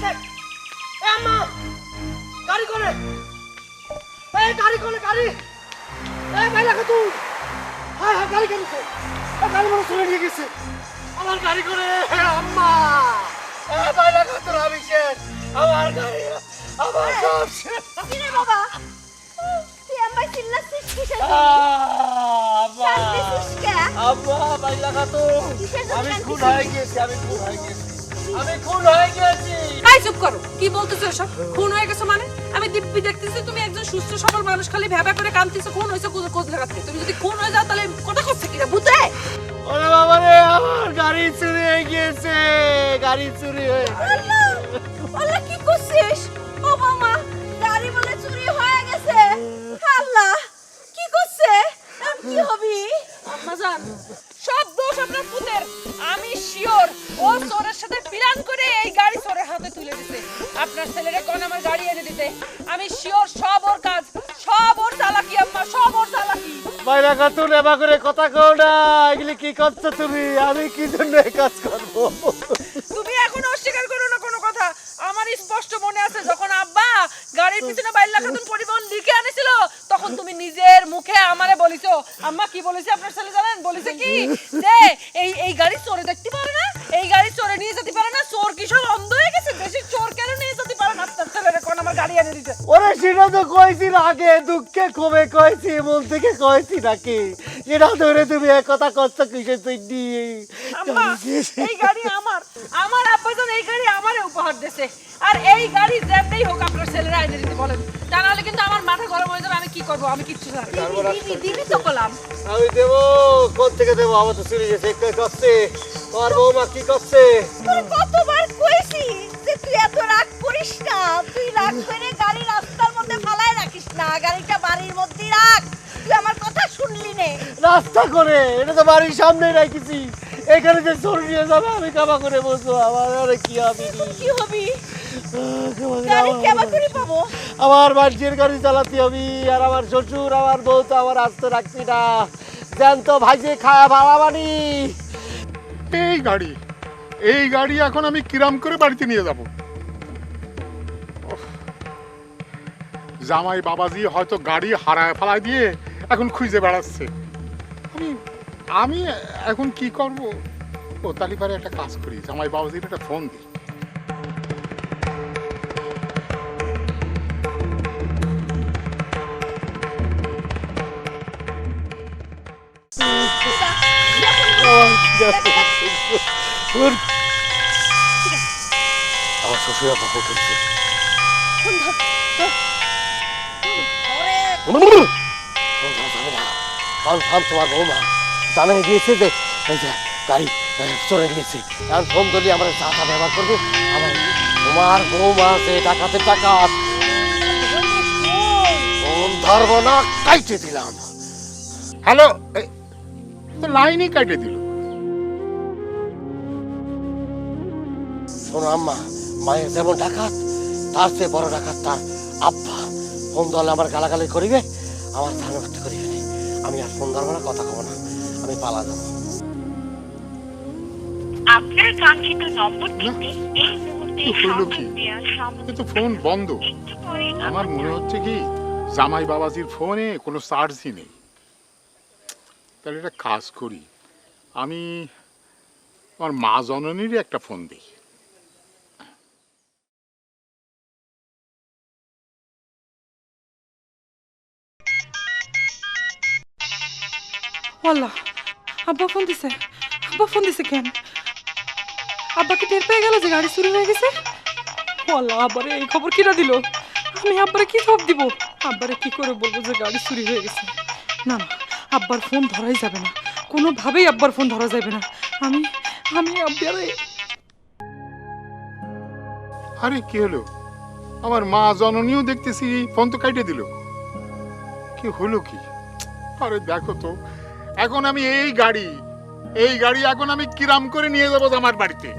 আম্মা গাড়ি করে গাড়ি করে গাড়ি? এই ভাই রাখো তুই হ্যাঁ হ্যাঁ গাড়ি করেছে চলে নিয়ে গেছে। আমার গাড়ি করে আম্মা এই ভাই রাখো তোর আমি আমার গাড়ি আমার সব শেষ। বাবা? তুই আমায় চিল্লাচ্ছিস কিসের আব্বা আব্বা ভাই রাখো তো আমি খুন হয়ে গেছি আমি খুন হয়ে গেছি আমি খুন হয়ে গেছি। এই চুপ করো। কি বলতেছো এসব? খুন হয়ে গেছো মানে? আমি দিব্যি দেখতেছি তুমি একজন সুস্থ সবল মানুষ খালি ভেবা করে কাঁদতেছো খুন হয়েছে কোথা কোথা লাগাতে তুমি যদি খুন হয়ে যাও তাহলে কথা করছে কিনা বুঝে ওরে বাবা রে আমার গাড়ি চুরি হয়ে গিয়েছে। গাড়ি চুরি হয়ে আল্লাহ! আল্লাহ কি করছিস? ও মামা গাড়ি বলে চুরি হয়ে গেছে। আল্লাহ কি করছে? কি হবি? আম্মাজান সব দোষ আপনার পুতের। আমি শিওর ও চোরের সাথে আপনার ছেলেরে কোন আমার গাড়ি এনে দিতে? আমি শিওর সব ওর কাজ সব ওর চালাকি আম্মা সব ওর চালাকি। বাইরা খাতুন এবার করে কথা কও না এগুলি কি করছ তুমি? আমি কি জন্য এই কাজ করব? তুমি এখন অস্বীকার করো না কোনো কথা। আমার স্পষ্ট মনে আছে যখন আব্বা গাড়ির পিছনে বাইল্লা খাতুন পরিবহন লিখে আনেছিল তখন তুমি নিজের মুখে আমারে বলিছো আম্মা কি বলেছে আপনার ছেলে জানেন? বলেছে কি? যে এই এই গাড়ি চোরে দেখতে পারে না এই গাড়ি চোরে নিয়ে যেতে পারে না চোর কি সব অন্ধ হয়ে গেছে দেশের চোর কেন নিয়ে যেতে পারে না আপনার ছেলেরে কোন আমার গাড়ি এনে দিতে ওরে সেটা তো কইছি না আগে দুঃখে কমে কইছি মন থেকে কইছি নাকি? সেটা ধরে তুমি এক কথা করছ কিসের তুই আম্মা এই গাড়ি আমার। আমার আব্বাজান এই গাড়ি আমারে উপহার দিয়েছে। আর এই গাড়ি যেমনি হোক আপনার ছেলেরা এনে দিতে বলেন। তা নাহলে কিন্তু আমার মাথা গরম হয়ে যাবে আমি কি করব? আমি কিচ্ছু জানি না। দিবি দিবি তো কলাম আমি দেবো কোন থেকে দেবো? আমার তো চুরি গেছে কে করছে? তোমার বৌমা কি করছে? তোর রাস্তা করে এটা তো বাড়ির সামনে রাখছি এখানে যে চোর নিয়ে যাবে আমি কামা করে বসবো। আমার আরে কি হবে? কি হবি? আমার- কেমন করে পাবো? আমার বাড়ির গাড়ি চালাতে হবে আর আমার শ্বশুর আমার বউ তো আমার আসতে রাখছি না। জ্যান্ত ভাইজে খায়া ভাড়া বাড়ি এই গাড়ি এই গাড়ি এখন আমি কিরাম করে বাড়িতে নিয়ে যাব। জামাই বাবাজি হয়তো গাড়ি হারায় ফালায় দিয়ে এখন খুঁজে বেড়াচ্ছে। আমি আমি এখন কি করব? ও তালিবারে একটা কাজ করি জামাই বাবাজির একটা ফোন দিই আমার শ্বশুর আব্বা ফোন করছে থাম তোমার বৌমা। জানে গিয়েছে যে এই যে গাড়ি চলে গিয়েছে। এখন ফোন ধরলে আমরা যা তা ব্যবহার করবে আমার তোমার বৌমা যে টাকাতে টাকা ফোন ধরবো না কাইটে দিলাম। হ্যালো লাইনই কাটে দিল। শোনো আম্মা মায়ের যেমন ডাকাত তার চেয়ে বড় ডাকাত তার আব্বা। ফোন ধরলে আমার গালাগালি করিবে আমার ধান করতে করিবে। আমি আর ফোন ধরবো না কথা কব না। আমি পালা যাব। আপনার কাঙ্ক্ষিত নম্বরটিতে এই মুহূর্তে কিন্তু ফোন বন্ধ। আমার মনে হচ্ছে কি জামাই বাবাজির ফোনে কোনো চার্জই নেই। তাহলে একটা কাজ করি। আমি আমার মা জননীরই একটা ফোন দিই আল্লাহ আব্বা ফোন দিছে আব্বা ফোন দিছে কেন আব্বা কি টের পেয়ে গেল যে গাড়ি চুরি হয়ে গেছে আল্লাহ আব্বারে এই খবর কিনা দিল আমি আব্বারে কি সব দিব আব্বারে কি করে বলব যে গাড়ি চুরি হয়ে গেছে না না আব্বার ফোন ধরাই যাবে না কোনোভাবেই আব্বার ফোন ধরা যাবে না আমি আমি আব্বারে আরে কি হলো? আমার মা জননীও দেখতেছি ফোন তো কাটে দিল। কি হলো কি? আরে দেখো তো। এখন আমি এই গাড়ি এই গাড়ি এখন আমি কিরাম করে নিয়ে যাব আমার বাড়িতে।